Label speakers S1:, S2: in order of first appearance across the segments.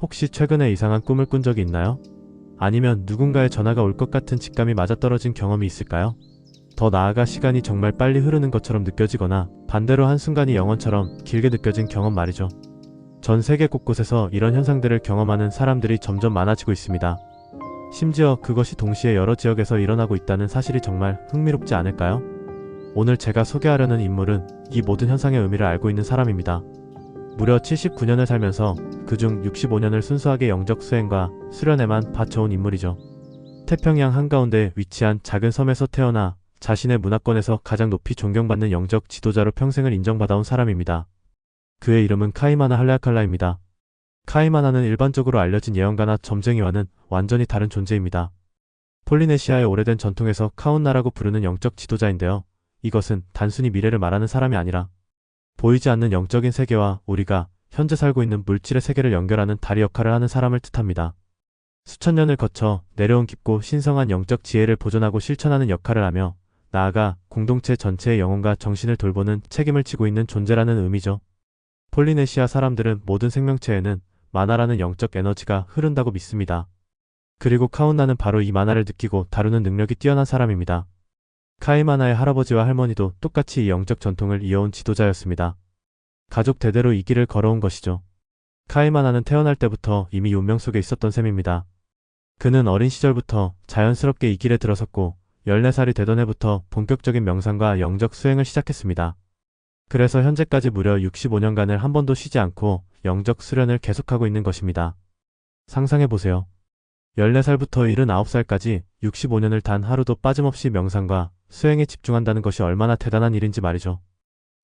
S1: 혹시 최근에 이상한 꿈을 꾼 적이 있나요? 아니면 누군가의 전화가 올 것 같은 직감이 맞아떨어진 경험이 있을까요? 더 나아가 시간이 정말 빨리 흐르는 것처럼 느껴지거나 반대로 한순간이 영원처럼 길게 느껴진 경험 말이죠. 전 세계 곳곳에서 이런 현상들을 경험하는 사람들이 점점 많아지고 있습니다. 심지어 그것이 동시에 여러 지역에서 일어나고 있다는 사실이 정말 흥미롭지 않을까요? 오늘 제가 소개하려는 인물은 이 모든 현상의 의미를 알고 있는 사람입니다. 무려 79년을 살면서 그중 65년을 순수하게 영적 수행과 수련에만 바쳐온 인물이죠. 태평양 한가운데 위치한 작은 섬에서 태어나 자신의 문화권에서 가장 높이 존경받는 영적 지도자로 평생을 인정받아온 사람입니다. 그의 이름은 카이마나 할레아칼라입니다. 카이마나는 일반적으로 알려진 예언가나 점쟁이와는 완전히 다른 존재입니다. 폴리네시아의 오래된 전통에서 카운나라고 부르는 영적 지도자인데요. 이것은 단순히 미래를 말하는 사람이 아니라 보이지 않는 영적인 세계와 우리가 현재 살고 있는 물질의 세계를 연결하는 다리 역할을 하는 사람을 뜻합니다. 수천 년을 거쳐 내려온 깊고 신성한 영적 지혜를 보존하고 실천하는 역할을 하며 나아가 공동체 전체의 영혼과 정신을 돌보는 책임을 지고 있는 존재라는 의미죠. 폴리네시아 사람들은 모든 생명체에는 마나라는 영적 에너지가 흐른다고 믿습니다. 그리고 카운나는 바로 이 마나를 느끼고 다루는 능력이 뛰어난 사람입니다. 카이마나의 할아버지와 할머니도 똑같이 이 영적 전통을 이어온 지도자였습니다. 가족 대대로 이 길을 걸어온 것이죠. 카이마나는 태어날 때부터 이미 운명 속에 있었던 셈입니다. 그는 어린 시절부터 자연스럽게 이 길에 들어섰고 14살이 되던 해부터 본격적인 명상과 영적 수행을 시작했습니다. 그래서 현재까지 무려 65년간을 한 번도 쉬지 않고 영적 수련을 계속하고 있는 것입니다. 상상해보세요. 14살부터 79살까지 65년을 단 하루도 빠짐없이 명상과 수행에 집중한다는 것이 얼마나 대단한 일인지 말이죠.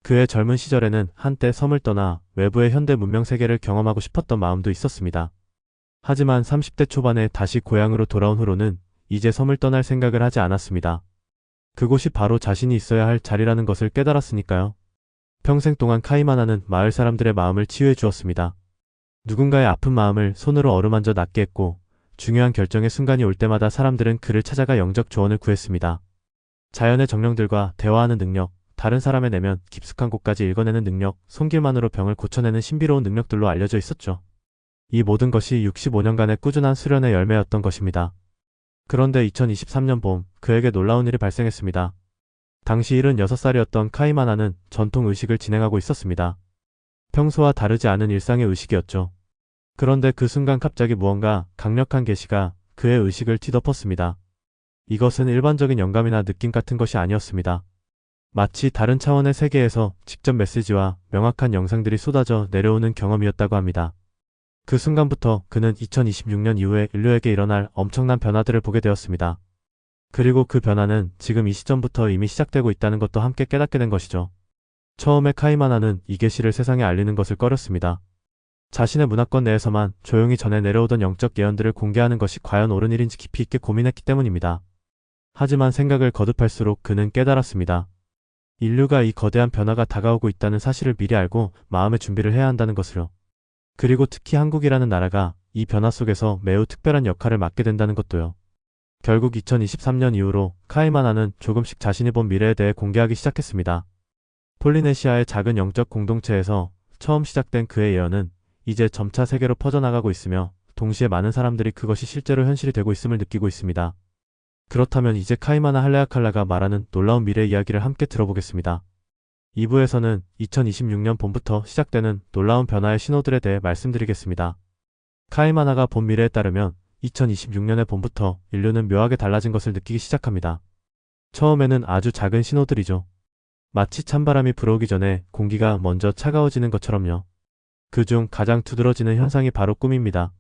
S1: 그의 젊은 시절에는 한때 섬을 떠나 외부의 현대 문명 세계를 경험하고 싶었던 마음도 있었습니다. 하지만 30대 초반에 다시 고향으로 돌아온 후로는 이제 섬을 떠날 생각을 하지 않았습니다. 그곳이 바로 자신이 있어야 할 자리라는 것을 깨달았으니까요. 평생 동안 카이마나는 마을 사람들의 마음을 치유해 주었습니다. 누군가의 아픈 마음을 손으로 어루만져 낫게 했고 중요한 결정의 순간이 올 때마다 사람들은 그를 찾아가 영적 조언을 구했습니다. 자연의 정령들과 대화하는 능력, 다른 사람의 내면 깊숙한 곳까지 읽어내는 능력, 손길만으로 병을 고쳐내는 신비로운 능력들로 알려져 있었죠. 이 모든 것이 65년간의 꾸준한 수련의 열매였던 것입니다. 그런데 2023년 봄, 그에게 놀라운 일이 발생했습니다. 당시 76살이었던 카이마나는 전통 의식을 진행하고 있었습니다. 평소와 다르지 않은 일상의 의식이었죠. 그런데 그 순간 갑자기 무언가 강력한 계시가 그의 의식을 뒤덮었습니다. 이것은 일반적인 영감이나 느낌 같은 것이 아니었습니다. 마치 다른 차원의 세계에서 직접 메시지와 명확한 영상들이 쏟아져 내려오는 경험이었다고 합니다. 그 순간부터 그는 2026년 이후에 인류에게 일어날 엄청난 변화들을 보게 되었습니다. 그리고 그 변화는 지금 이 시점부터 이미 시작되고 있다는 것도 함께 깨닫게 된 것이죠. 처음에 카이마나는 이 계시를 세상에 알리는 것을 꺼렸습니다. 자신의 문화권 내에서만 조용히 전해 내려오던 영적 예언들을 공개하는 것이 과연 옳은 일인지 깊이 있게 고민했기 때문입니다. 하지만 생각을 거듭할수록 그는 깨달았습니다. 인류가 이 거대한 변화가 다가오고 있다는 사실을 미리 알고 마음의 준비를 해야 한다는 것을요. 그리고 특히 한국이라는 나라가 이 변화 속에서 매우 특별한 역할을 맡게 된다는 것도요. 결국 2023년 이후로 카이마나는 조금씩 자신이 본 미래에 대해 공개하기 시작했습니다. 폴리네시아의 작은 영적 공동체에서 처음 시작된 그의 예언은 이제 점차 세계로 퍼져나가고 있으며 동시에 많은 사람들이 그것이 실제로 현실이 되고 있음을 느끼고 있습니다. 그렇다면 이제 카이마나 할레아칼라가 말하는 놀라운 미래 이야기를 함께 들어보겠습니다. 2부에서는 2026년 봄부터 시작되는 놀라운 변화의 신호들에 대해 말씀드리겠습니다. 카이마나가 본 미래에 따르면 2026년의 봄부터 인류는 묘하게 달라진 것을 느끼기 시작합니다. 처음에는 아주 작은 신호들이죠. 마치 찬바람이 불어오기 전에 공기가 먼저 차가워지는 것처럼요. 그중 가장 두드러지는 현상이 바로 꿈입니다.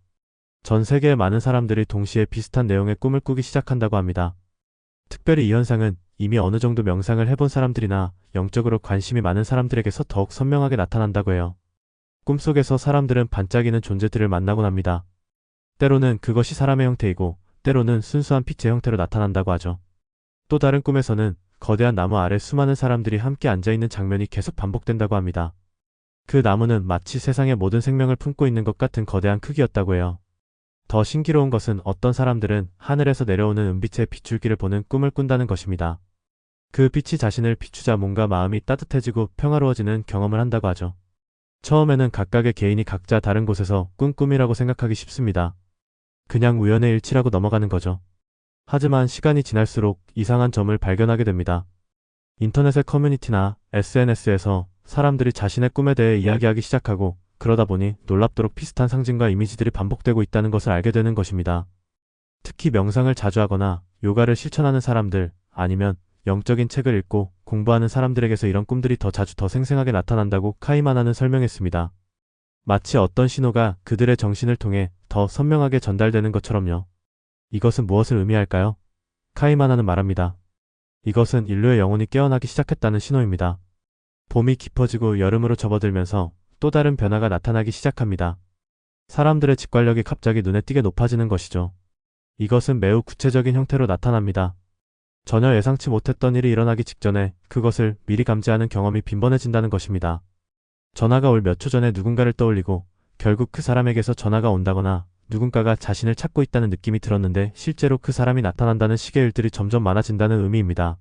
S1: 전 세계의 많은 사람들이 동시에 비슷한 내용의 꿈을 꾸기 시작한다고 합니다. 특별히 이 현상은 이미 어느 정도 명상을 해본 사람들이나 영적으로 관심이 많은 사람들에게서 더욱 선명하게 나타난다고 해요. 꿈속에서 사람들은 반짝이는 존재들을 만나곤 합니다. 때로는 그것이 사람의 형태이고 때로는 순수한 빛의 형태로 나타난다고 하죠. 또 다른 꿈에서는 거대한 나무 아래 수많은 사람들이 함께 앉아있는 장면이 계속 반복된다고 합니다. 그 나무는 마치 세상의 모든 생명을 품고 있는 것 같은 거대한 크기였다고 해요. 더 신기로운 것은 어떤 사람들은 하늘에서 내려오는 은빛의 비출기를 보는 꿈을 꾼다는 것입니다. 그 빛이 자신을 비추자 뭔가 마음이 따뜻해지고 평화로워지는 경험을 한다고 하죠. 처음에는 각각의 개인이 각자 다른 곳에서 꾼 꿈이라고 생각하기 쉽습니다. 그냥 우연의 일치라고 넘어가는 거죠. 하지만 시간이 지날수록 이상한 점을 발견하게 됩니다. 인터넷의 커뮤니티나 SNS에서 사람들이 자신의 꿈에 대해 이야기하기 시작하고 그러다 보니 놀랍도록 비슷한 상징과 이미지들이 반복되고 있다는 것을 알게 되는 것입니다. 특히 명상을 자주 하거나 요가를 실천하는 사람들 아니면 영적인 책을 읽고 공부하는 사람들에게서 이런 꿈들이 더 자주 더 생생하게 나타난다고 카이마나는 설명했습니다. 마치 어떤 신호가 그들의 정신을 통해 더 선명하게 전달되는 것처럼요. 이것은 무엇을 의미할까요? 카이마나는 말합니다. 이것은 인류의 영혼이 깨어나기 시작했다는 신호입니다. 봄이 깊어지고 여름으로 접어들면서 또 다른 변화가 나타나기 시작합니다. 사람들의 직관력이 갑자기 눈에 띄게 높아지는 것이죠. 이것은 매우 구체적인 형태로 나타납니다. 전혀 예상치 못했던 일이 일어나기 직전에 그것을 미리 감지하는 경험이 빈번해진다는 것입니다. 전화가 올 몇 초 전에 누군가를 떠올리고 결국 그 사람에게서 전화가 온다거나 누군가가 자신을 찾고 있다는 느낌이 들었는데 실제로 그 사람이 나타난다는 식의 일들이 점점 많아진다는 의미입니다.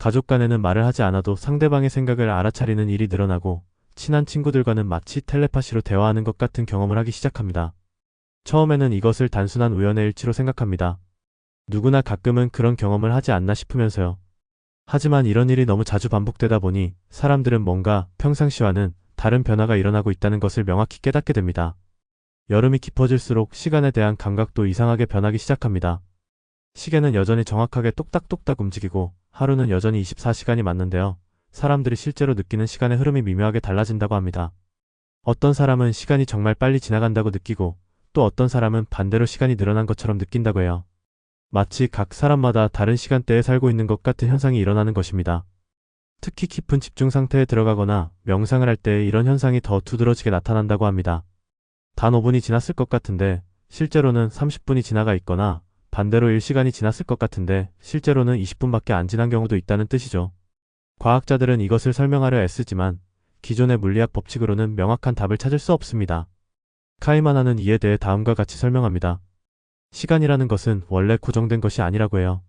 S1: 가족 간에는 말을 하지 않아도 상대방의 생각을 알아차리는 일이 늘어나고 친한 친구들과는 마치 텔레파시로 대화하는 것 같은 경험을 하기 시작합니다. 처음에는 이것을 단순한 우연의 일치로 생각합니다. 누구나 가끔은 그런 경험을 하지 않나 싶으면서요. 하지만 이런 일이 너무 자주 반복되다 보니 사람들은 뭔가 평상시와는 다른 변화가 일어나고 있다는 것을 명확히 깨닫게 됩니다. 여름이 깊어질수록 시간에 대한 감각도 이상하게 변하기 시작합니다. 시계는 여전히 정확하게 똑딱똑딱 움직이고 하루는 여전히 24시간이 맞는데요. 사람들이 실제로 느끼는 시간의 흐름이 미묘하게 달라진다고 합니다. 어떤 사람은 시간이 정말 빨리 지나간다고 느끼고 또 어떤 사람은 반대로 시간이 늘어난 것처럼 느낀다고 해요. 마치 각 사람마다 다른 시간대에 살고 있는 것 같은 현상이 일어나는 것입니다. 특히 깊은 집중 상태에 들어가거나 명상을 할 때 이런 현상이 더 두드러지게 나타난다고 합니다. 단 5분이 지났을 것 같은데 실제로는 30분이 지나가 있거나 반대로 1시간이 지났을 것 같은데 실제로는 20분밖에 안 지난 경우도 있다는 뜻이죠. 과학자들은 이것을 설명하려 애쓰지만 기존의 물리학 법칙으로는 명확한 답을 찾을 수 없습니다. 카이마나는 이에 대해 다음과 같이 설명합니다. 시간이라는 것은 원래 고정된 것이 아니라고 해요.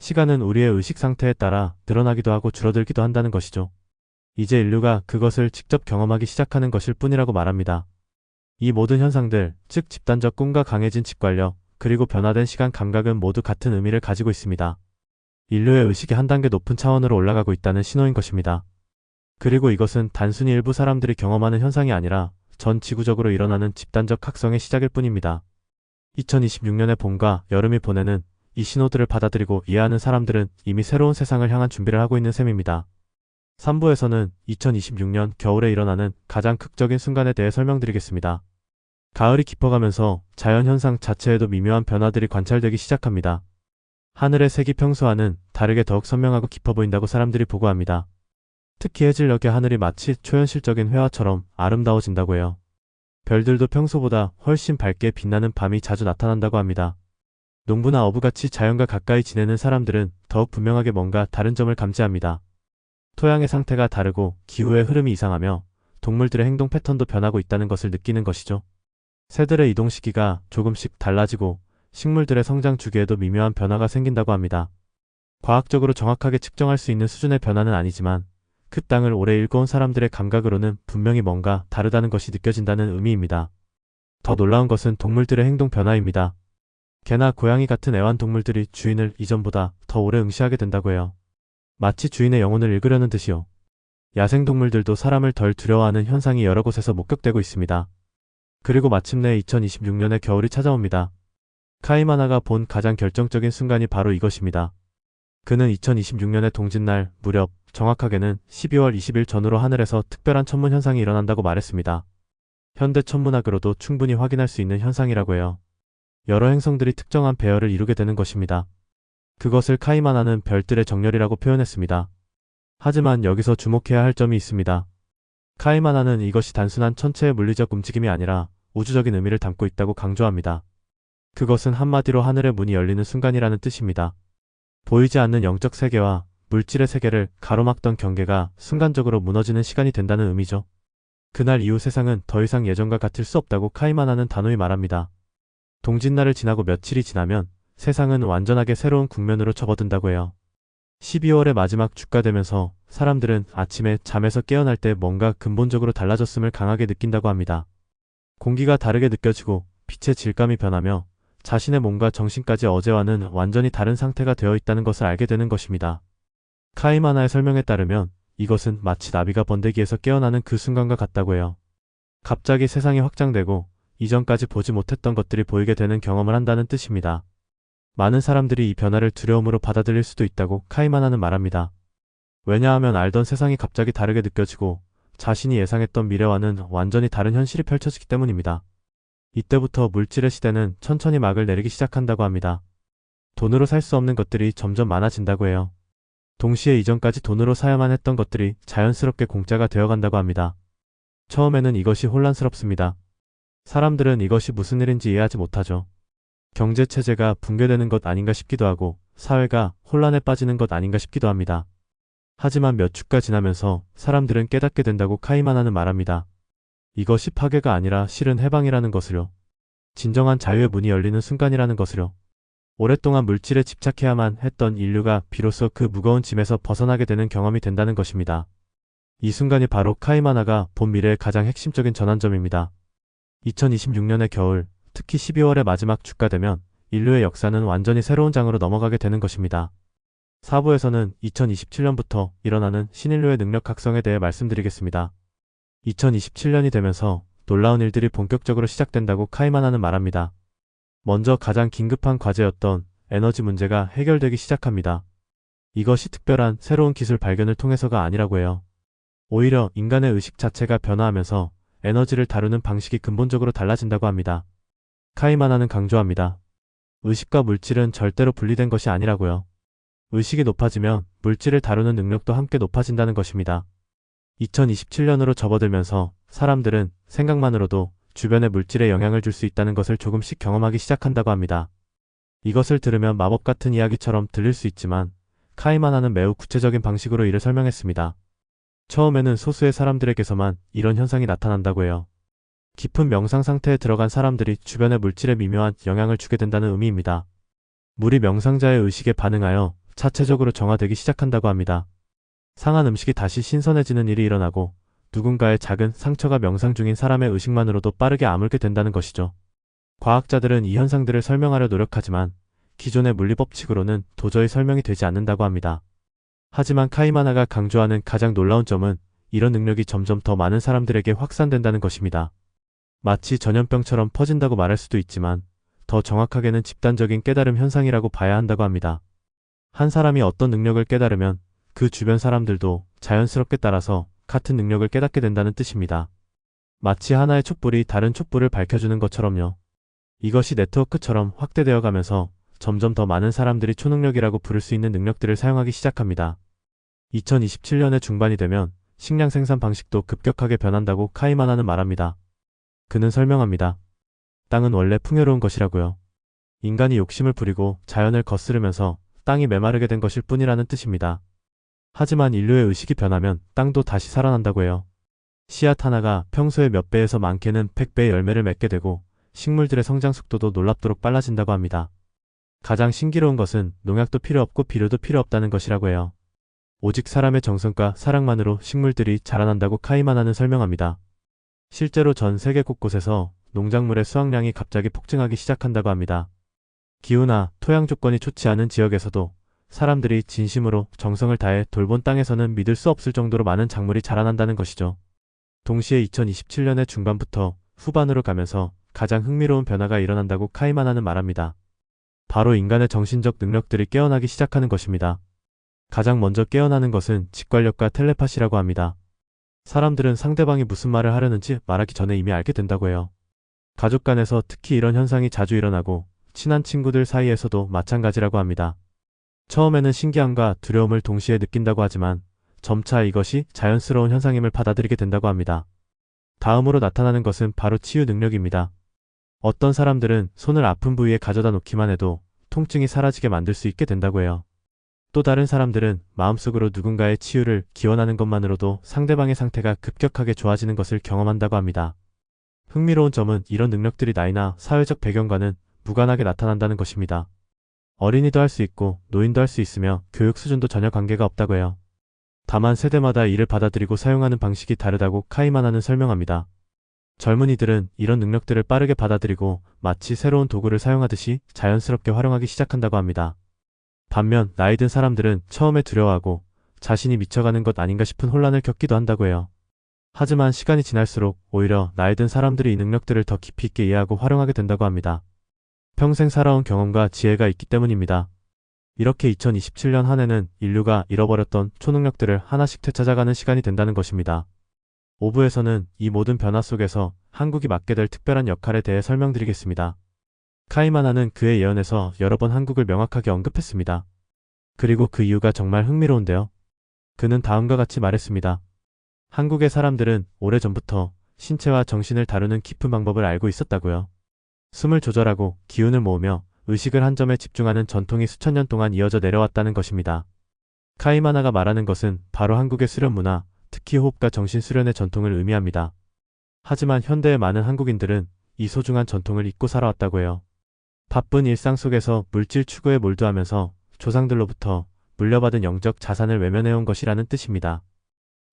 S1: 시간은 우리의 의식 상태에 따라 늘어나기도 하고 줄어들기도 한다는 것이죠. 이제 인류가 그것을 직접 경험하기 시작하는 것일 뿐이라고 말합니다. 이 모든 현상들, 즉 집단적 꿈과 강해진 직관력, 그리고 변화된 시간 감각은 모두 같은 의미를 가지고 있습니다. 인류의 의식이 한 단계 높은 차원으로 올라가고 있다는 신호인 것입니다. 그리고 이것은 단순히 일부 사람들이 경험하는 현상이 아니라 전 지구적으로 일어나는 집단적 학성의 시작일 뿐입니다. 2026년의 봄과 여름이 보내는 이 신호들을 받아들이고 이해하는 사람들은 이미 새로운 세상을 향한 준비를 하고 있는 셈입니다. 3부에서는 2026년 겨울에 일어나는 가장 극적인 순간에 대해 설명드리겠습니다. 가을이 깊어가면서 자연현상 자체에도 미묘한 변화들이 관찰되기 시작합니다. 하늘의 색이 평소와는 다르게 더욱 선명하고 깊어 보인다고 사람들이 보고합니다. 특히 해질녘의 하늘이 마치 초현실적인 회화처럼 아름다워진다고 해요. 별들도 평소보다 훨씬 밝게 빛나는 밤이 자주 나타난다고 합니다. 농부나 어부같이 자연과 가까이 지내는 사람들은 더욱 분명하게 뭔가 다른 점을 감지합니다. 토양의 상태가 다르고 기후의 흐름이 이상하며 동물들의 행동 패턴도 변하고 있다는 것을 느끼는 것이죠. 새들의 이동 시기가 조금씩 달라지고 식물들의 성장 주기에도 미묘한 변화가 생긴다고 합니다. 과학적으로 정확하게 측정할 수 있는 수준의 변화는 아니지만 그 땅을 오래 일궈온 사람들의 감각으로는 분명히 뭔가 다르다는 것이 느껴진다는 의미입니다. 더 놀라운 것은 동물들의 행동 변화입니다. 개나 고양이 같은 애완동물들이 주인을 이전보다 더 오래 응시하게 된다고 해요. 마치 주인의 영혼을 읽으려는 듯이요. 야생동물들도 사람을 덜 두려워하는 현상이 여러 곳에서 목격되고 있습니다. 그리고 마침내 2026년의 겨울이 찾아옵니다. 카이마나가 본 가장 결정적인 순간이 바로 이것입니다. 그는 2026년의 동짓날 무렵 정확하게는 12월 20일 전후로 하늘에서 특별한 천문 현상이 일어난다고 말했습니다. 현대 천문학으로도 충분히 확인할 수 있는 현상이라고 해요. 여러 행성들이 특정한 배열을 이루게 되는 것입니다. 그것을 카이마나는 별들의 정렬이라고 표현했습니다. 하지만 여기서 주목해야 할 점이 있습니다. 카이마나는 이것이 단순한 천체의 물리적 움직임이 아니라 우주적인 의미를 담고 있다고 강조합니다. 그것은 한마디로 하늘의 문이 열리는 순간이라는 뜻입니다. 보이지 않는 영적 세계와 물질의 세계를 가로막던 경계가 순간적으로 무너지는 시간이 된다는 의미죠. 그날 이후 세상은 더 이상 예전과 같을 수 없다고 카이마나는 단호히 말합니다. 동짓날을 지나고 며칠이 지나면 세상은 완전하게 새로운 국면으로 접어든다고 해요. 12월의 마지막 주가 되면서 사람들은 아침에 잠에서 깨어날 때 뭔가 근본적으로 달라졌음을 강하게 느낀다고 합니다. 공기가 다르게 느껴지고 빛의 질감이 변하며 자신의 몸과 정신까지 어제와는 완전히 다른 상태가 되어 있다는 것을 알게 되는 것입니다. 카이마나의 설명에 따르면 이것은 마치 나비가 번데기에서 깨어나는 그 순간과 같다고 해요. 갑자기 세상이 확장되고 이전까지 보지 못했던 것들이 보이게 되는 경험을 한다는 뜻입니다. 많은 사람들이 이 변화를 두려움으로 받아들일 수도 있다고 카이마나는 말합니다. 왜냐하면 알던 세상이 갑자기 다르게 느껴지고 자신이 예상했던 미래와는 완전히 다른 현실이 펼쳐지기 때문입니다. 이때부터 물질의 시대는 천천히 막을 내리기 시작한다고 합니다. 돈으로 살 수 없는 것들이 점점 많아진다고 해요. 동시에 이전까지 돈으로 사야만 했던 것들이 자연스럽게 공짜가 되어간다고 합니다. 처음에는 이것이 혼란스럽습니다. 사람들은 이것이 무슨 일인지 이해하지 못하죠. 경제 체제가 붕괴되는 것 아닌가 싶기도 하고 사회가 혼란에 빠지는 것 아닌가 싶기도 합니다. 하지만 몇 주가 지나면서 사람들은 깨닫게 된다고 카이마나는 말합니다. 이것이 파괴가 아니라 실은 해방이라는 것을요. 진정한 자유의 문이 열리는 순간이라는 것을요. 오랫동안 물질에 집착해야만 했던 인류가 비로소 그 무거운 짐에서 벗어나게 되는 경험이 된다는 것입니다. 이 순간이 바로 카이마나가 본 미래의 가장 핵심적인 전환점입니다. 2026년의 겨울, 특히 12월의 마지막 주가 되면 인류의 역사는 완전히 새로운 장으로 넘어가게 되는 것입니다. 4부에서는 2027년부터 일어나는 신인류의 능력 각성에 대해 말씀드리겠습니다. 2027년이 되면서 놀라운 일들이 본격적으로 시작된다고 카이마나는 말합니다. 먼저 가장 긴급한 과제였던 에너지 문제가 해결되기 시작합니다. 이것이 특별한 새로운 기술 발견을 통해서가 아니라고 해요. 오히려 인간의 의식 자체가 변화하면서 에너지를 다루는 방식이 근본적으로 달라진다고 합니다. 카이마나는 강조합니다. 의식과 물질은 절대로 분리된 것이 아니라고요. 의식이 높아지면 물질을 다루는 능력도 함께 높아진다는 것입니다. 2027년으로 접어들면서 사람들은 생각만으로도 주변의 물질에 영향을 줄 수 있다는 것을 조금씩 경험하기 시작한다고 합니다. 이것을 들으면 마법 같은 이야기처럼 들릴 수 있지만 카이마나는 매우 구체적인 방식으로 이를 설명했습니다. 처음에는 소수의 사람들에게서만 이런 현상이 나타난다고 해요. 깊은 명상 상태에 들어간 사람들이 주변의 물질에 미묘한 영향을 주게 된다는 의미입니다. 물이 명상자의 의식에 반응하여 자체적으로 정화되기 시작한다고 합니다. 상한 음식이 다시 신선해지는 일이 일어나고 누군가의 작은 상처가 명상 중인 사람의 의식만으로도 빠르게 아물게 된다는 것이죠. 과학자들은 이 현상들을 설명하려 노력하지만 기존의 물리법칙으로는 도저히 설명이 되지 않는다고 합니다. 하지만 카이마나가 강조하는 가장 놀라운 점은 이런 능력이 점점 더 많은 사람들에게 확산된다는 것입니다. 마치 전염병처럼 퍼진다고 말할 수도 있지만 더 정확하게는 집단적인 깨달음 현상이라고 봐야 한다고 합니다. 한 사람이 어떤 능력을 깨달으면 그 주변 사람들도 자연스럽게 따라서 같은 능력을 깨닫게 된다는 뜻입니다. 마치 하나의 촛불이 다른 촛불을 밝혀주는 것처럼요. 이것이 네트워크처럼 확대되어 가면서 점점 더 많은 사람들이 초능력이라고 부를 수 있는 능력들을 사용하기 시작합니다. 2027년의 중반이 되면 식량 생산 방식도 급격하게 변한다고 카이마나는 말합니다. 그는 설명합니다. 땅은 원래 풍요로운 것이라고요. 인간이 욕심을 부리고 자연을 거스르면서 땅이 메마르게 된 것일 뿐이라는 뜻입니다. 하지만 인류의 의식이 변하면 땅도 다시 살아난다고 해요. 씨앗 하나가 평소의 몇 배에서 많게는 100배의 열매를 맺게 되고 식물들의 성장 속도도 놀랍도록 빨라진다고 합니다. 가장 신기로운 것은 농약도 필요 없고 비료도 필요 없다는 것이라고 해요. 오직 사람의 정성과 사랑만으로 식물들이 자라난다고 카이마나는 설명합니다. 실제로 전 세계 곳곳에서 농작물의 수확량이 갑자기 폭증하기 시작한다고 합니다. 기후나 토양 조건이 좋지 않은 지역에서도 사람들이 진심으로 정성을 다해 돌본 땅에서는 믿을 수 없을 정도로 많은 작물이 자라난다는 것이죠. 동시에 2027년의 중반부터 후반으로 가면서 가장 흥미로운 변화가 일어난다고 카이마나는 말합니다. 바로 인간의 정신적 능력들이 깨어나기 시작하는 것입니다. 가장 먼저 깨어나는 것은 직관력과 텔레파시라고 합니다. 사람들은 상대방이 무슨 말을 하려는지 말하기 전에 이미 알게 된다고 해요. 가족 간에서 특히 이런 현상이 자주 일어나고 친한 친구들 사이에서도 마찬가지라고 합니다. 처음에는 신기함과 두려움을 동시에 느낀다고 하지만 점차 이것이 자연스러운 현상임을 받아들이게 된다고 합니다. 다음으로 나타나는 것은 바로 치유 능력입니다. 어떤 사람들은 손을 아픈 부위에 가져다 놓기만 해도 통증이 사라지게 만들 수 있게 된다고 해요. 또 다른 사람들은 마음속으로 누군가의 치유를 기원하는 것만으로도 상대방의 상태가 급격하게 좋아지는 것을 경험한다고 합니다. 흥미로운 점은 이런 능력들이 나이나 사회적 배경과는 무관하게 나타난다는 것입니다. 어린이도 할 수 있고 노인도 할 수 있으며 교육 수준도 전혀 관계가 없다고 해요. 다만 세대마다 이를 받아들이고 사용하는 방식이 다르다고 카이마나는 설명합니다. 젊은이들은 이런 능력들을 빠르게 받아들이고 마치 새로운 도구를 사용하듯이 자연스럽게 활용하기 시작한다고 합니다. 반면 나이 든 사람들은 처음에 두려워하고 자신이 미쳐가는 것 아닌가 싶은 혼란을 겪기도 한다고 해요. 하지만 시간이 지날수록 오히려 나이 든 사람들이 이 능력들을 더 깊이 있게 이해하고 활용하게 된다고 합니다. 평생 살아온 경험과 지혜가 있기 때문입니다. 이렇게 2027년 한 해는 인류가 잃어버렸던 초능력들을 하나씩 되찾아가는 시간이 된다는 것입니다. 5부에서는 이 모든 변화 속에서 한국이 맡게 될 특별한 역할에 대해 설명드리겠습니다. 카이마나는 그의 예언에서 여러 번 한국을 명확하게 언급했습니다. 그리고 그 이유가 정말 흥미로운데요. 그는 다음과 같이 말했습니다. 한국의 사람들은 오래전부터 신체와 정신을 다루는 깊은 방법을 알고 있었다고요. 숨을 조절하고 기운을 모으며 의식을 한 점에 집중하는 전통이 수천 년 동안 이어져 내려왔다는 것입니다. 카이마나가 말하는 것은 바로 한국의 수련 문화, 특히 호흡과 정신 수련의 전통을 의미합니다. 하지만 현대의 많은 한국인들은 이 소중한 전통을 잊고 살아왔다고 해요. 바쁜 일상 속에서 물질 추구에 몰두하면서 조상들로부터 물려받은 영적 자산을 외면해온 것이라는 뜻입니다.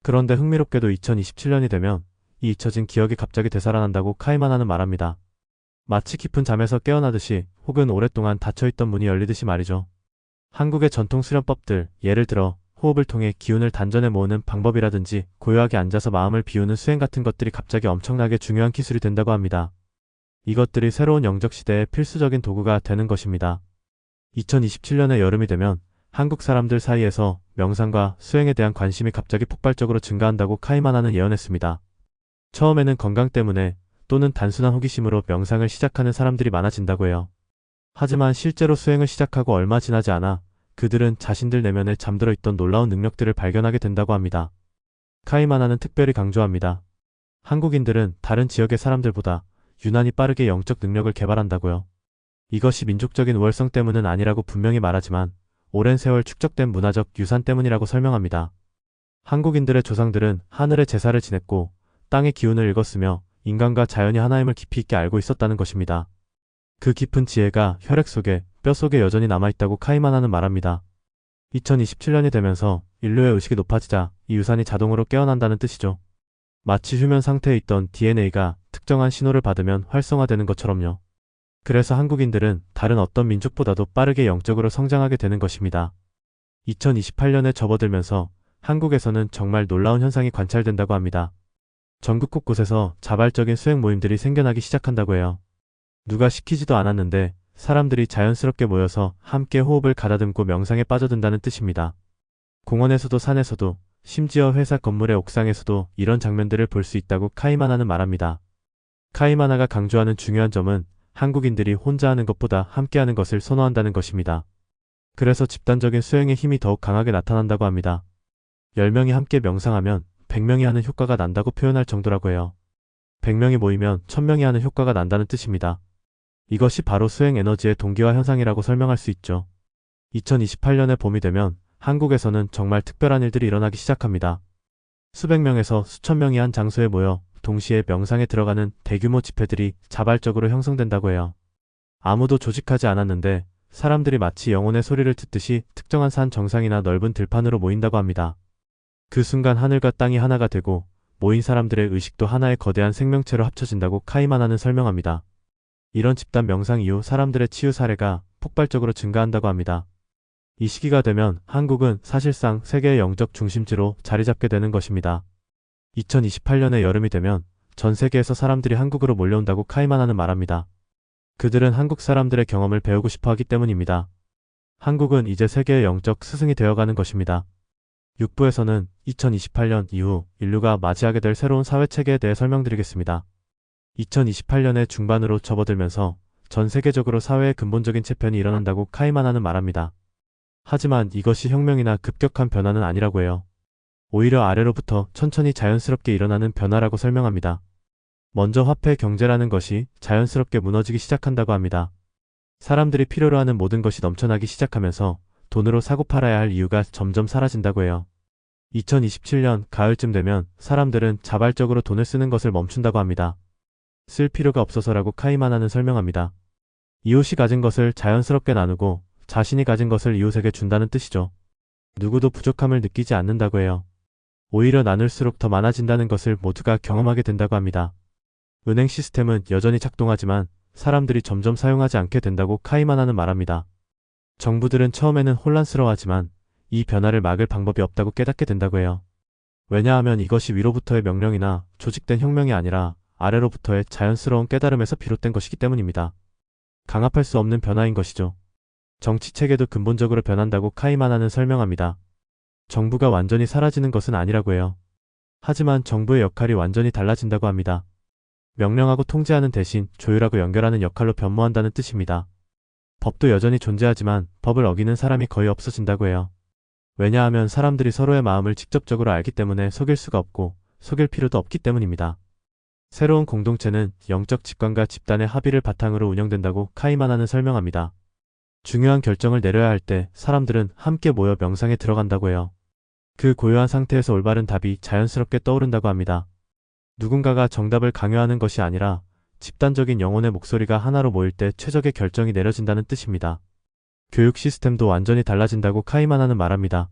S1: 그런데 흥미롭게도 2027년이 되면 이 잊혀진 기억이 갑자기 되살아난다고 카이마나는 말합니다. 마치 깊은 잠에서 깨어나듯이 혹은 오랫동안 닫혀있던 문이 열리듯이 말이죠. 한국의 전통 수련법들, 예를 들어 호흡을 통해 기운을 단전에 모으는 방법이라든지 고요하게 앉아서 마음을 비우는 수행 같은 것들이 갑자기 엄청나게 중요한 기술이 된다고 합니다. 이것들이 새로운 영적 시대의 필수적인 도구가 되는 것입니다. 2027년의 여름이 되면 한국 사람들 사이에서 명상과 수행에 대한 관심이 갑자기 폭발적으로 증가한다고 카이마나는 예언했습니다. 처음에는 건강 때문에 또는 단순한 호기심으로 명상을 시작하는 사람들이 많아진다고 해요. 하지만 실제로 수행을 시작하고 얼마 지나지 않아 그들은 자신들 내면에 잠들어 있던 놀라운 능력들을 발견하게 된다고 합니다. 카이마나는 특별히 강조합니다. 한국인들은 다른 지역의 사람들보다 유난히 빠르게 영적 능력을 개발한다고요. 이것이 민족적인 우월성 때문은 아니라고 분명히 말하지만 오랜 세월 축적된 문화적 유산 때문이라고 설명합니다. 한국인들의 조상들은 하늘의 제사를 지냈고 땅의 기운을 읽었으며 인간과 자연이 하나임을 깊이 있게 알고 있었다는 것입니다. 그 깊은 지혜가 혈액 속에, 뼈 속에 여전히 남아있다고 카이마나는 말합니다. 2027년이 되면서 인류의 의식이 높아지자 이 유산이 자동으로 깨어난다는 뜻이죠. 마치 휴면 상태에 있던 DNA가 특정한 신호를 받으면 활성화되는 것처럼요. 그래서 한국인들은 다른 어떤 민족보다도 빠르게 영적으로 성장하게 되는 것입니다. 2028년에 접어들면서 한국에서는 정말 놀라운 현상이 관찰된다고 합니다. 전국 곳곳에서 자발적인 수행 모임들이 생겨나기 시작한다고 해요. 누가 시키지도 않았는데 사람들이 자연스럽게 모여서 함께 호흡을 가다듬고 명상에 빠져든다는 뜻입니다. 공원에서도 산에서도 심지어 회사 건물의 옥상에서도 이런 장면들을 볼 수 있다고 카이마나는 말합니다. 카이마나가 강조하는 중요한 점은 한국인들이 혼자 하는 것보다 함께 하는 것을 선호한다는 것입니다. 그래서 집단적인 수행의 힘이 더욱 강하게 나타난다고 합니다. 10명이 함께 명상하면 100명이 하는 효과가 난다고 표현할 정도라고 해요. 100명이 모이면 1000명이 하는 효과가 난다는 뜻입니다. 이것이 바로 수행 에너지의 동기화 현상이라고 설명할 수 있죠. 2028년의 봄이 되면 한국에서는 정말 특별한 일들이 일어나기 시작합니다. 수백 명에서 수천 명이 한 장소에 모여 동시에 명상에 들어가는 대규모 집회들이 자발적으로 형성된다고 해요. 아무도 조직하지 않았는데 사람들이 마치 영혼의 소리를 듣듯이 특정한 산 정상이나 넓은 들판으로 모인다고 합니다. 그 순간 하늘과 땅이 하나가 되고 모인 사람들의 의식도 하나의 거대한 생명체로 합쳐진다고 카이마나는 설명합니다. 이런 집단 명상 이후 사람들의 치유 사례가 폭발적으로 증가한다고 합니다. 이 시기가 되면 한국은 사실상 세계의 영적 중심지로 자리 잡게 되는 것입니다. 2028년의 여름이 되면 전 세계에서 사람들이 한국으로 몰려온다고 카이마나는 말합니다. 그들은 한국 사람들의 경험을 배우고 싶어 하기 때문입니다. 한국은 이제 세계의 영적 스승이 되어가는 것입니다. 6부에서는 2028년 이후 인류가 맞이하게 될 새로운 사회 체계에 대해 설명드리겠습니다. 2028년의 중반으로 접어들면서 전 세계적으로 사회의 근본적인 재편이 일어난다고 카이마나는 말합니다. 하지만 이것이 혁명이나 급격한 변화는 아니라고 해요. 오히려 아래로부터 천천히 자연스럽게 일어나는 변화라고 설명합니다. 먼저 화폐 경제라는 것이 자연스럽게 무너지기 시작한다고 합니다. 사람들이 필요로 하는 모든 것이 넘쳐나기 시작하면서 돈으로 사고 팔아야 할 이유가 점점 사라진다고 해요. 2027년 가을쯤 되면 사람들은 자발적으로 돈을 쓰는 것을 멈춘다고 합니다. 쓸 필요가 없어서라고 카이마나는 설명합니다. 이웃이 가진 것을 자연스럽게 나누고 자신이 가진 것을 이웃에게 준다는 뜻이죠. 누구도 부족함을 느끼지 않는다고 해요. 오히려 나눌수록 더 많아진다는 것을 모두가 경험하게 된다고 합니다. 은행 시스템은 여전히 작동하지만 사람들이 점점 사용하지 않게 된다고 카이마나는 말합니다. 정부들은 처음에는 혼란스러워하지만 이 변화를 막을 방법이 없다고 깨닫게 된다고 해요. 왜냐하면 이것이 위로부터의 명령이나 조직된 혁명이 아니라 아래로부터의 자연스러운 깨달음에서 비롯된 것이기 때문입니다. 강압할 수 없는 변화인 것이죠. 정치 체계도 근본적으로 변한다고 카이마나는 설명합니다. 정부가 완전히 사라지는 것은 아니라고 해요. 하지만 정부의 역할이 완전히 달라진다고 합니다. 명령하고 통제하는 대신 조율하고 연결하는 역할로 변모한다는 뜻입니다. 법도 여전히 존재하지만 법을 어기는 사람이 거의 없어진다고 해요. 왜냐하면 사람들이 서로의 마음을 직접적으로 알기 때문에 속일 수가 없고 속일 필요도 없기 때문입니다. 새로운 공동체는 영적 직관과 집단의 합의를 바탕으로 운영된다고 카이마나는 설명합니다. 중요한 결정을 내려야 할 때 사람들은 함께 모여 명상에 들어간다고 해요. 그 고요한 상태에서 올바른 답이 자연스럽게 떠오른다고 합니다. 누군가가 정답을 강요하는 것이 아니라 집단적인 영혼의 목소리가 하나로 모일 때 최적의 결정이 내려진다는 뜻입니다. 교육 시스템도 완전히 달라진다고 카이마나는 말합니다.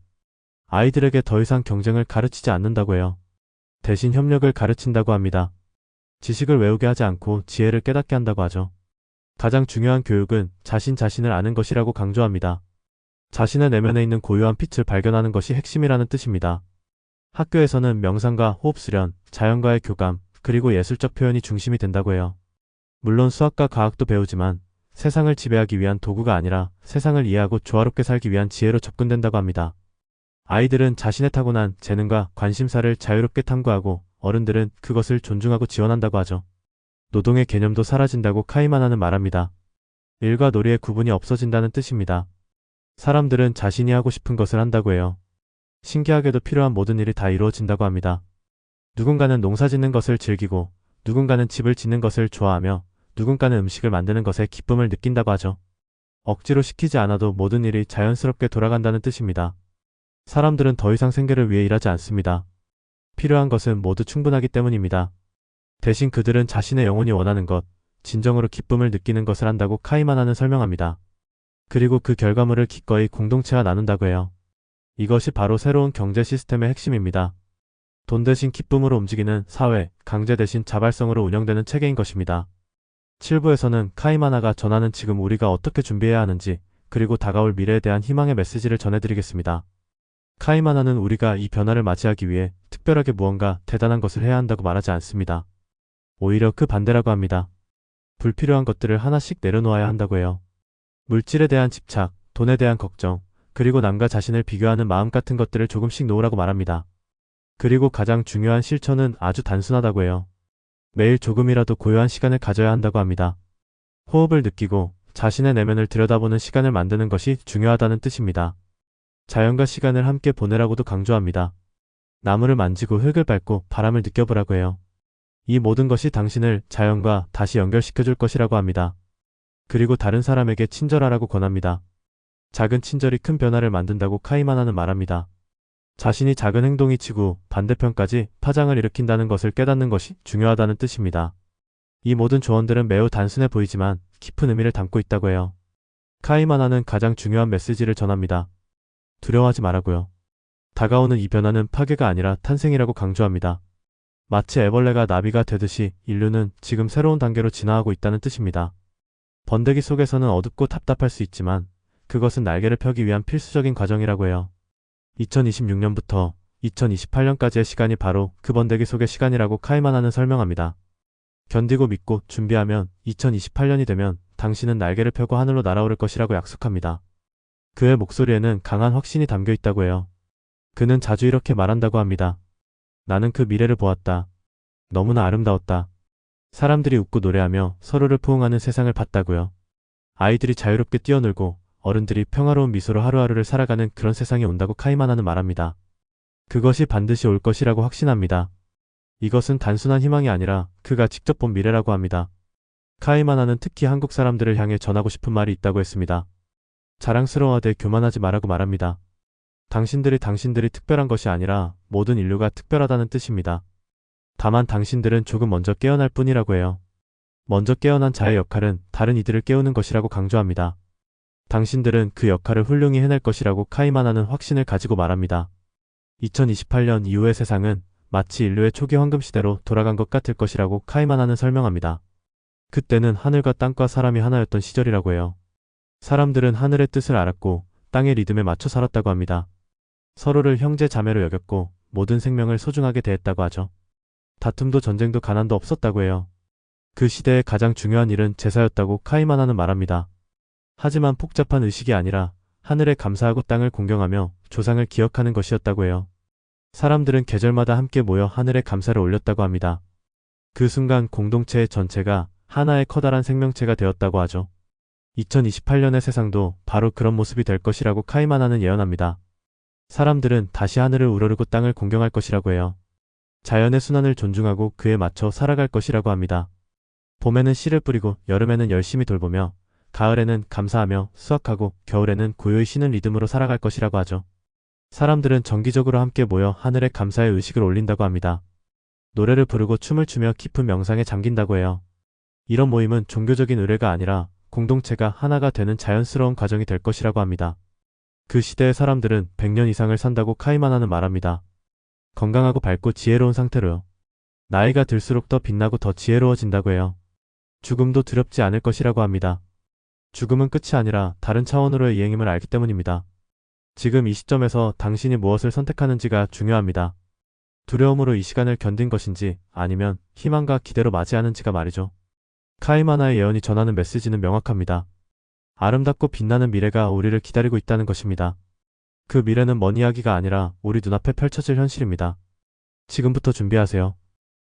S1: 아이들에게 더 이상 경쟁을 가르치지 않는다고 해요. 대신 협력을 가르친다고 합니다. 지식을 외우게 하지 않고 지혜를 깨닫게 한다고 하죠. 가장 중요한 교육은 자신 자신을 아는 것이라고 강조합니다. 자신의 내면에 있는 고유한 빛을 발견하는 것이 핵심이라는 뜻입니다. 학교에서는 명상과 호흡 수련, 자연과의 교감, 그리고 예술적 표현이 중심이 된다고 해요. 물론 수학과 과학도 배우지만 세상을 지배하기 위한 도구가 아니라 세상을 이해하고 조화롭게 살기 위한 지혜로 접근된다고 합니다. 아이들은 자신의 타고난 재능과 관심사를 자유롭게 탐구하고 어른들은 그것을 존중하고 지원한다고 하죠. 노동의 개념도 사라진다고 카이마나는 말합니다. 일과 놀이의 구분이 없어진다는 뜻입니다. 사람들은 자신이 하고 싶은 것을 한다고 해요. 신기하게도 필요한 모든 일이 다 이루어진다고 합니다. 누군가는 농사 짓는 것을 즐기고 누군가는 집을 짓는 것을 좋아하며 누군가는 음식을 만드는 것에 기쁨을 느낀다고 하죠. 억지로 시키지 않아도 모든 일이 자연스럽게 돌아간다는 뜻입니다. 사람들은 더 이상 생계를 위해 일하지 않습니다. 필요한 것은 모두 충분하기 때문입니다. 대신 그들은 자신의 영혼이 원하는 것, 진정으로 기쁨을 느끼는 것을 한다고 카이마나는 설명합니다. 그리고 그 결과물을 기꺼이 공동체와 나눈다고 해요. 이것이 바로 새로운 경제 시스템의 핵심입니다. 돈 대신 기쁨으로 움직이는 사회, 강제 대신 자발성으로 운영되는 체계인 것입니다. 7부에서는 카이마나가 전하는 지금 우리가 어떻게 준비해야 하는지, 그리고 다가올 미래에 대한 희망의 메시지를 전해드리겠습니다. 카이마나는 우리가 이 변화를 맞이하기 위해 특별하게 무언가 대단한 것을 해야 한다고 말하지 않습니다. 오히려 그 반대라고 합니다. 불필요한 것들을 하나씩 내려놓아야 한다고 해요. 물질에 대한 집착, 돈에 대한 걱정, 그리고 남과 자신을 비교하는 마음 같은 것들을 조금씩 놓으라고 말합니다. 그리고 가장 중요한 실천은 아주 단순하다고 해요. 매일 조금이라도 고요한 시간을 가져야 한다고 합니다. 호흡을 느끼고 자신의 내면을 들여다보는 시간을 만드는 것이 중요하다는 뜻입니다. 자연과 시간을 함께 보내라고도 강조합니다. 나무를 만지고 흙을 밟고 바람을 느껴보라고 해요. 이 모든 것이 당신을 자연과 다시 연결시켜줄 것이라고 합니다. 그리고 다른 사람에게 친절하라고 권합니다. 작은 친절이 큰 변화를 만든다고 카이마나는 말합니다. 자신이 작은 행동이 치고 반대편까지 파장을 일으킨다는 것을 깨닫는 것이 중요하다는 뜻입니다. 이 모든 조언들은 매우 단순해 보이지만 깊은 의미를 담고 있다고 해요. 카이마나는 가장 중요한 메시지를 전합니다. 두려워하지 말라고요. 다가오는 이 변화는 파괴가 아니라 탄생이라고 강조합니다. 마치 애벌레가 나비가 되듯이 인류는 지금 새로운 단계로 진화하고 있다는 뜻입니다. 번데기 속에서는 어둡고 답답할 수 있지만 그것은 날개를 펴기 위한 필수적인 과정이라고 해요. 2026년부터 2028년까지의 시간이 바로 그 번데기 속의 시간이라고 카이마나는 설명합니다. 견디고 믿고 준비하면 2028년이 되면 당신은 날개를 펴고 하늘로 날아오를 것이라고 약속합니다. 그의 목소리에는 강한 확신이 담겨 있다고 해요. 그는 자주 이렇게 말한다고 합니다. 나는 그 미래를 보았다. 너무나 아름다웠다. 사람들이 웃고 노래하며 서로를 포옹하는 세상을 봤다고요. 아이들이 자유롭게 뛰어놀고 어른들이 평화로운 미소로 하루하루를 살아가는 그런 세상이 온다고 카이마나는 말합니다. 그것이 반드시 올 것이라고 확신합니다. 이것은 단순한 희망이 아니라 그가 직접 본 미래라고 합니다. 카이마나는 특히 한국 사람들을 향해 전하고 싶은 말이 있다고 했습니다. 자랑스러워하되 교만하지 말라고 말합니다. 당신들이 당신들이 특별한 것이 아니라 모든 인류가 특별하다는 뜻입니다. 다만 당신들은 조금 먼저 깨어날 뿐이라고 해요. 먼저 깨어난 자의 역할은 다른 이들을 깨우는 것이라고 강조합니다. 당신들은 그 역할을 훌륭히 해낼 것이라고 카이마나는 확신을 가지고 말합니다. 2028년 이후의 세상은 마치 인류의 초기 황금 시대로 돌아간 것 같을 것이라고 카이마나는 설명합니다. 그때는 하늘과 땅과 사람이 하나였던 시절이라고 해요. 사람들은 하늘의 뜻을 알았고 땅의 리듬에 맞춰 살았다고 합니다. 서로를 형제 자매로 여겼고 모든 생명을 소중하게 대했다고 하죠. 다툼도 전쟁도 가난도 없었다고 해요. 그 시대의 가장 중요한 일은 제사였다고 카이마나는 말합니다. 하지만 복잡한 의식이 아니라 하늘에 감사하고 땅을 공경하며 조상을 기억하는 것이었다고 해요. 사람들은 계절마다 함께 모여 하늘에 감사를 올렸다고 합니다. 그 순간 공동체의 전체가 하나의 커다란 생명체가 되었다고 하죠. 2028년의 세상도 바로 그런 모습이 될 것이라고 카이마나는 예언합니다. 사람들은 다시 하늘을 우러르고 땅을 공경할 것이라고 해요. 자연의 순환을 존중하고 그에 맞춰 살아갈 것이라고 합니다. 봄에는 씨를 뿌리고 여름에는 열심히 돌보며 가을에는 감사하며 수확하고 겨울에는 고요히 쉬는 리듬으로 살아갈 것이라고 하죠. 사람들은 정기적으로 함께 모여 하늘에 감사의 의식을 올린다고 합니다. 노래를 부르고 춤을 추며 깊은 명상에 잠긴다고 해요. 이런 모임은 종교적인 의례가 아니라 공동체가 하나가 되는 자연스러운 과정이 될 것이라고 합니다. 그 시대의 사람들은 100년 이상을 산다고 카이마나는 말합니다. 건강하고 밝고 지혜로운 상태로요. 나이가 들수록 더 빛나고 더 지혜로워진다고 해요. 죽음도 두렵지 않을 것이라고 합니다. 죽음은 끝이 아니라 다른 차원으로의 이행임을 알기 때문입니다. 지금 이 시점에서 당신이 무엇을 선택하는지가 중요합니다. 두려움으로 이 시간을 견딘 것인지 아니면 희망과 기대로 맞이하는지가 말이죠. 카이마나의 예언이 전하는 메시지는 명확합니다. 아름답고 빛나는 미래가 우리를 기다리고 있다는 것입니다. 그 미래는 먼 이야기가 아니라 우리 눈앞에 펼쳐질 현실입니다. 지금부터 준비하세요.